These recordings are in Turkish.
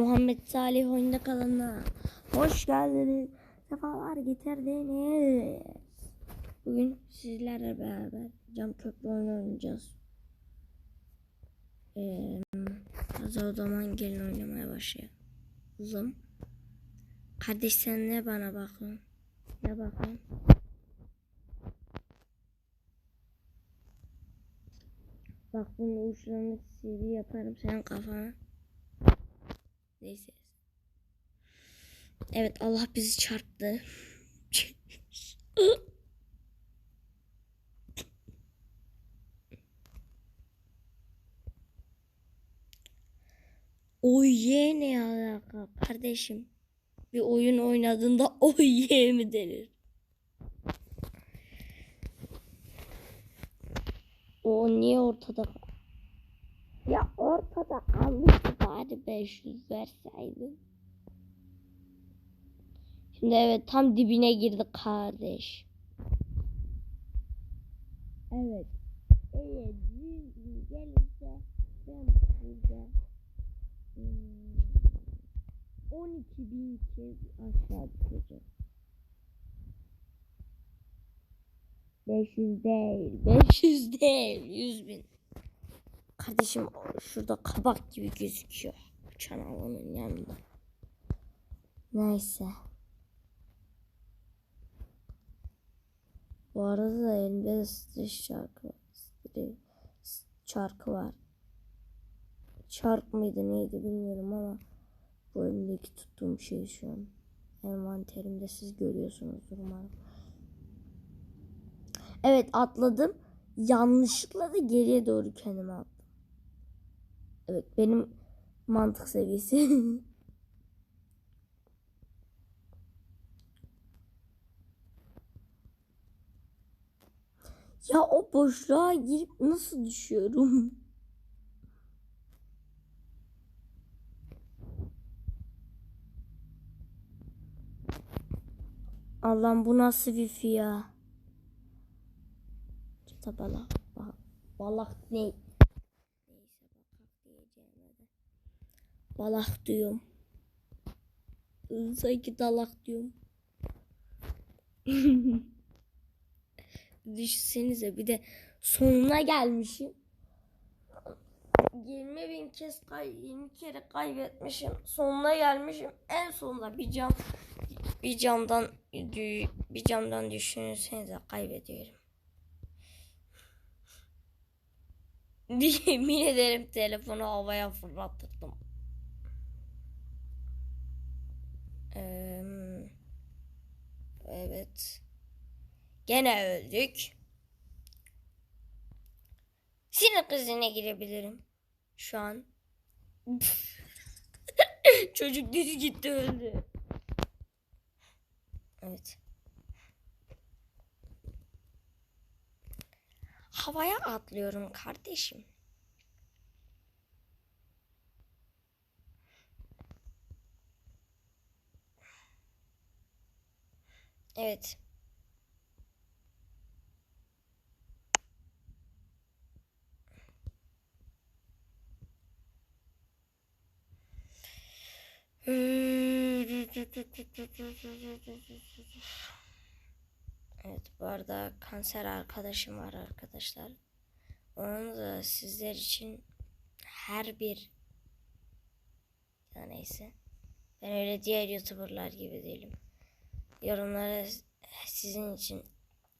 Muhammed Salih oyunda kalanına hoş geldiniz. Sefalar getirdiniz. Bugün sizlerle beraber cam köprü oyunu oynayacağız. Ee, o zaman gelin oynamaya başlayalım. Kardeş sen ne bana bakıyorsun? Ne bakıyorsun? Bak bunun uçlarını sivri yaparım senin kafana. Neyse. Evet Allah bizi çarptı. Oy ye ne alaka kardeşim? Bir oyun oynadığında oy ye mi denir? O niye ortada? Ya ortada kalmıştı bari 500 verseydin. Şimdi evet tam dibine girdi kardeş. Evet. Evet 100 bin gelirse ben burada hmm, 12 bin kez aşağı düşeceğim. 500 değil, 500 değil, 100 bin. Kardeşim şurada kabak gibi gözüküyor. Havanın yanında. Neyse. Bu arada da elimde streç şarkı streç şarkı var. Şark mıydı neydi bilmiyorum ama bu elimdeki tuttuğum şey şu an envanterimde siz görüyorsunuzdur umarım. Evet atladım. Yanlışlıkla da geriye doğru kendimi attım. Evet benim mantık seviyesi. ya o boşluğa girip nasıl düşüyorum? Allah'ım bu nasıl wifi ya? Balak, balak ne? Neyse balak diyeceğim de. Balak diyorum. Sanki dalak diyorum. Düşünsenize bir de sonuna gelmişim. 20 bin kez kay 20 kere kaybetmişim. Sonuna gelmişim. En sonunda bir cam bir camdan bir camdan düşünürsenize kaybediyorum. Yemin ederim telefonu havaya fırlattırdım. Ee, evet. Gene öldük. Sinir krizine girebilirim. Şu an. Çocuk düz gitti öldü. Evet. Havaya atlıyorum kardeşim. Evet. Evet bu arada kanser arkadaşım var arkadaşlar. Onu da sizler için her bir ya neyse. Ben öyle diğer youtuberlar gibi değilim. Yorumlara sizin için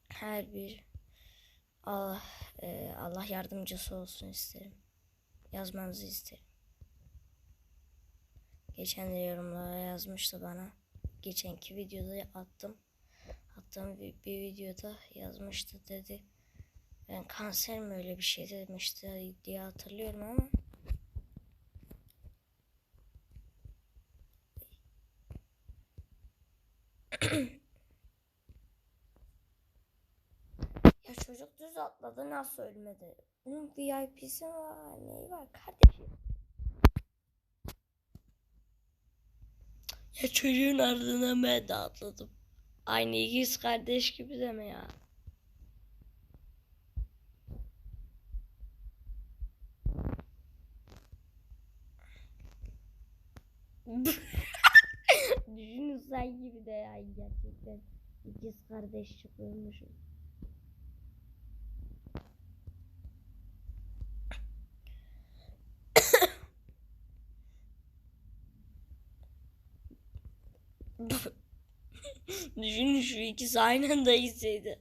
her bir Allah e, Allah yardımcısı olsun isterim. Yazmanızı isterim. Geçen de yorumlara yazmıştı bana. Geçenki videoda attım. Attığım bir, bir videoda yazmıştı dedi. Ben kanser mi öyle bir şey demişti diye hatırlıyorum ama. ya çocuk düz atladı nasıl ölmedi? Bunun VIP'si var neyi var kardeşim? Ya çocuğun ardına ben de atladım. Aynı ikiz kardeş gibi deme ya. Düşünün sen gibi de ya gerçekten. İkiz kardeş çıkıyormuşuz. Düşünün şu ikisi aynı anda gitseydi.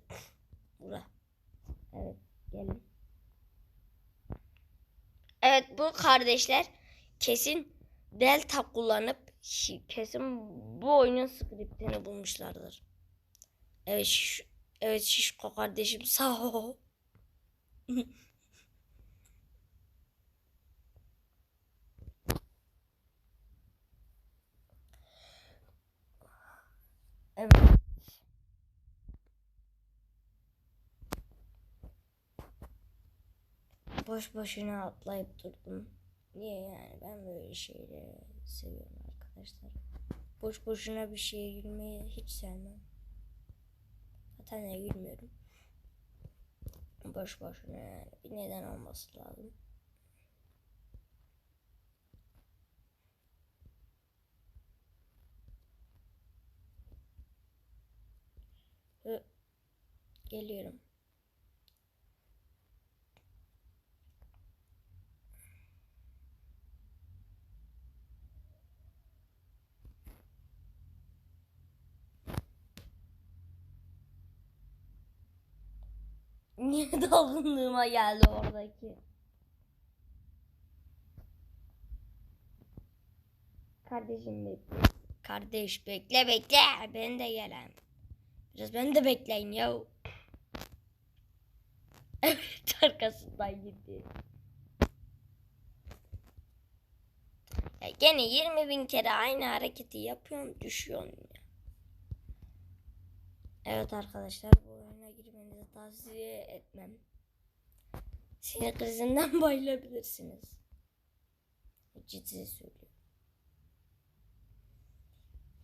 Bura. Evet gelin. Evet bu kardeşler kesin delta kullanıp kesin bu oyunun skriptini bulmuşlardır. Evet şiş, evet şişko kardeşim sağ ol. evet. Boş boşuna atlayıp durdum. Niye yani ben böyle şeyleri seviyorum arkadaşlar. Boş boşuna bir şeye gülmeyi hiç sevmem. Zaten de gülmüyorum. Boş boşuna yani bir neden olması lazım. Geliyorum. Niye dalgınlığıma geldi oradaki? Kardeşim bekle. Kardeş bekle bekle. Ben de gelen. Biraz ben de bekleyin ya. Evet arkasından gitti. Ya gene 20 bin kere aynı hareketi yapıyorum düşüyorum ya. Evet arkadaşlar bu oyuna girmenizi tavsiye etmem. Sinir krizinden bayılabilirsiniz. Ciddi söylüyorum.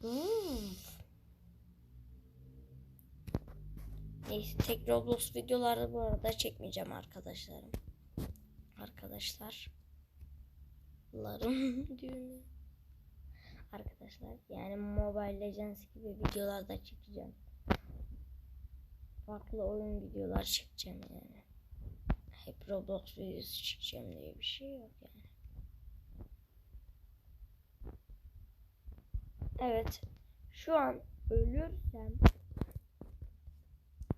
Hmm. Neyse tek Roblox videoları bu arada çekmeyeceğim arkadaşlarım. Arkadaşlar. Larım düğünü. Arkadaşlar yani Mobile Legends gibi videolar da çekeceğim. Farklı oyun videolar çekeceğim yani. Hep Roblox videosu çekeceğim diye bir şey yok yani. Evet. Şu an ölürsem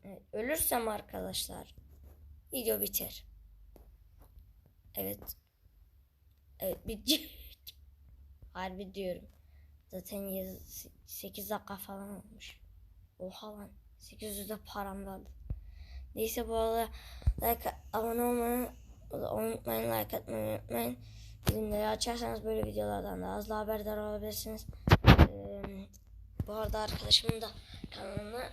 Evet, ölürsem arkadaşlar video biter. Evet. Evet bitecek. Harbi diyorum. Zaten 8 dakika falan olmuş. Oha lan. 800 de param vardı. Neyse bu arada like abone olmayı unutmayın. Like atmayı unutmayın. Bildirimleri açarsanız böyle videolardan daha hızlı haberdar olabilirsiniz. Ee, bu arada arkadaşımın da kanalına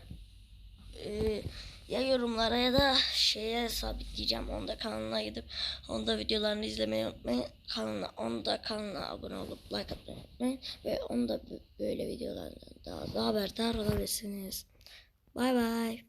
e, ya yorumlara ya da şeye sabitleyeceğim. Onda kanalına gidip onda videolarını izlemeyi unutmayın. Kanalına, onda kanalına abone olup like atmayı unutmayın. Ve onda böyle videolardan daha, daha haberdar olabilirsiniz. Bye bye.